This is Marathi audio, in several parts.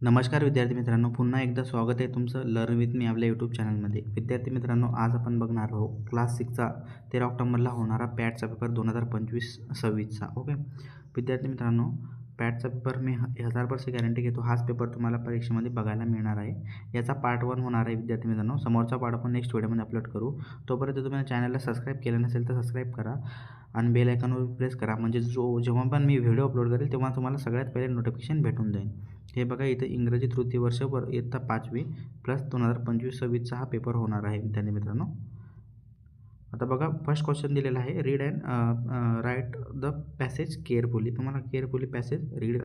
नमस्कार विद्यार्थी मित्रांनो पुन्हा एकदा स्वागत आहे तुमचं लर्न विथ मी आपल्या यूट्यूब चॅनलमध्ये विद्यार्थी मित्रांनो आज आपण बघणार आहोत क्लास सिक्सचा तेरा ऑक्टोबरला होणारा पॅटचा पेपर दोन हजार पंचवीस सव्वीसचा ओके विद्यार्थी मित्रांनो पॅटचा पेपर मी हजार पर्सेंट गॅरंटी घेतो. हाच पेपर तुम्हाला परीक्षेमध्ये बघायला मिळणार आहे. याचा पार्ट वन होणार आहे विद्यार्थी मित्रांनो. समोरचा पार्ट आपण नेक्स्ट व्हिडिओमध्ये अपलोड करू. तोपर्यंत तुम्ही चॅनलला सबस्क्राईब केलं नसेल तर सबस्क्राईब करा आणि बेल आयकॉनवर प्रेस करा. म्हणजे जो जेव्हा पण मी व्हिडिओ अपलोड करेल तेव्हा तुम्हाला सगळ्यात पहिले नोटिफिकेशन भेटून जाईल. हे बघा इथं इंग्रजी तृतीय वर्ष वर इयत्ता पाचवी प्लस दोन हजार पंचवीस सव्वीसचा हा पेपर होणार आहे विद्यार्थी मित्रांनो. आता बघा फर्स्ट क्वेश्चन दिलेला आहे. Read and write the passage carefully तुम्हाला केअरफुली पॅसेज रीड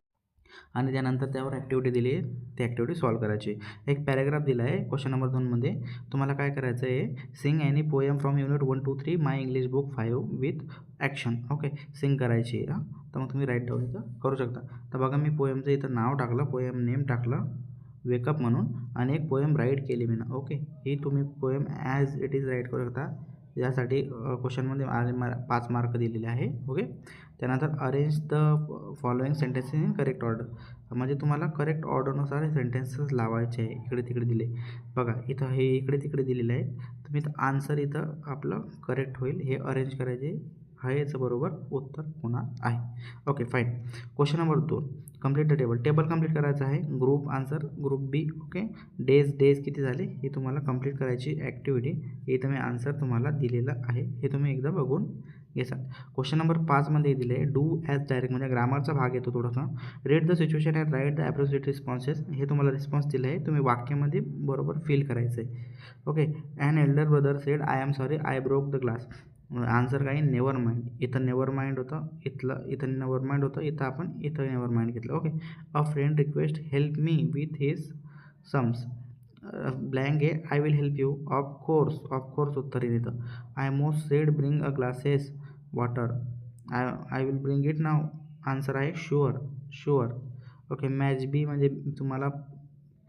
आणि त्यानंतर त्यावर ॲक्टिव्हिटी दिली आहे ती ॲक्टिव्हिटी सॉल्व करायची. एक पॅरेग्राफ दिला आहे क्वेश्चन नंबर दोनमध्ये तुम्हाला काय करायचं आहे? Sing any poem from unit one two three my English book five with action okay sing करायची आहे हां. तर मग तुम्ही राईट डाऊन इथं करू शकता. तर बघा मी पोएमचं इथं नाव टाकलं पोयम नेम टाकलं वेकअप म्हणून आणि एक पोएम राईट केली मी ना. ओके ही तुम्ही poem as it is write करू शकता. यासाठी क्वेश्चनमध्ये आले मार पाच मार्क दिलेले आहे. ओके त्यानंतर arrange the following sentences in correct order म्हणजे तुम्हाला करेक्ट ऑर्डरनुसार हे सेंटेन्सेस लावायचे आहे. इकडे तिकडे दिले. बघा इथं हे इकडे तिकडे दिलेलं आहे तुम्ही इथं आन्सर इथं आपलं करेक्ट होईल. हे अरेंज करायचे हा याचं बरोबर उत्तर होणार आहे. ओके फाईन क्वेश्चन नंबर दोन. Complete the table table complete करायचं आहे. Group answer group B okay days days किती झाले? हे तुम्हाला कंप्लीट करायची ॲक्टिव्हिटी इथं मी आन्सर तुम्हाला दिलेलं आहे. हे तुम्ही एकदा बघून घेसाल. क्वेश्चन नंबर पाचमध्ये दिले. आहे डू ॲज डायरेक्ट म्हणजे ग्रामरचा भाग येतो थोडासा. Read the situation and write the appropriate responses हे तुम्हाला रिस्पॉन्स दिलं आहे. तुम्ही वाक्यामध्ये बरोबर फील करायचं आहे okay and elder brother said I am sorry I broke the glass answer काही नेवर माइंड इथं नेवर माइंड होतं इथलं इथं नेवर माइंड होतं इथं आपण इथं नेवर माइंड घेतलं. Okay a friend request help me with his sums blank आहे. I will help you of course of course उत्तर येईल इथं I most said bring a glasses water I I will bring it now answer आहे sure sure okay match B म्हणजे तुम्हाला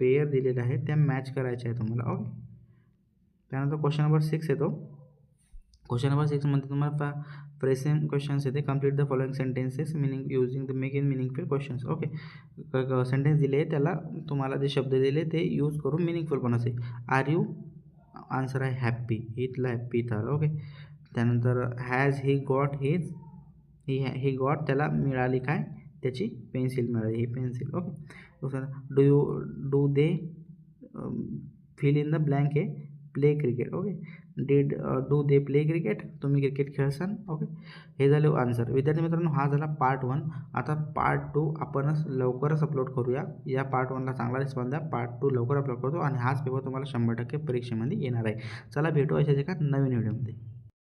पेयर दिलेले आहे त्या मॅच करायच्या आहे तुम्हाला. ओके त्यानंतर क्वेश्चन नंबर सिक्स येतो. क्वेश्चन नंबर सिक्समध्ये तुम्हाला फा प्रेसेम क्वेश्चन्स येते. Complete the following sentences meaning using the make in meaningful questions okay sentence दिले त्याला तुम्हाला जे शब्द दिले ते यूज करून मिनिंगफुल पण असेल. आर यू आन्सर आहे हॅप्पी इथला हॅप्पी इथं आलं ओके त्यानंतर has he got his he he got त्याला मिळाली काय? त्याची पेन्सिल मिळाली. ही पेन्सिल ओके दुसरं do you do they fill in the blank हे play cricket okay did do they play cricket तुम्ही क्रिकेट खेळसान ओके हे झाले आन्सर विद्यार्थी मित्रांनो हा झाला पार्ट वन आता पार्ट टू आपणच लवकरच अपलोड करूया. या पार्ट वनला चांगला रिस्पॉन्स द्या. पार्ट टू लवकर अपलोड करतो आणि हाच पेपर तुम्हाला शंभर टक्के परीक्षेमध्ये येणार आहे. चला भेटू अशाच एका नवीन व्हिडिओमध्ये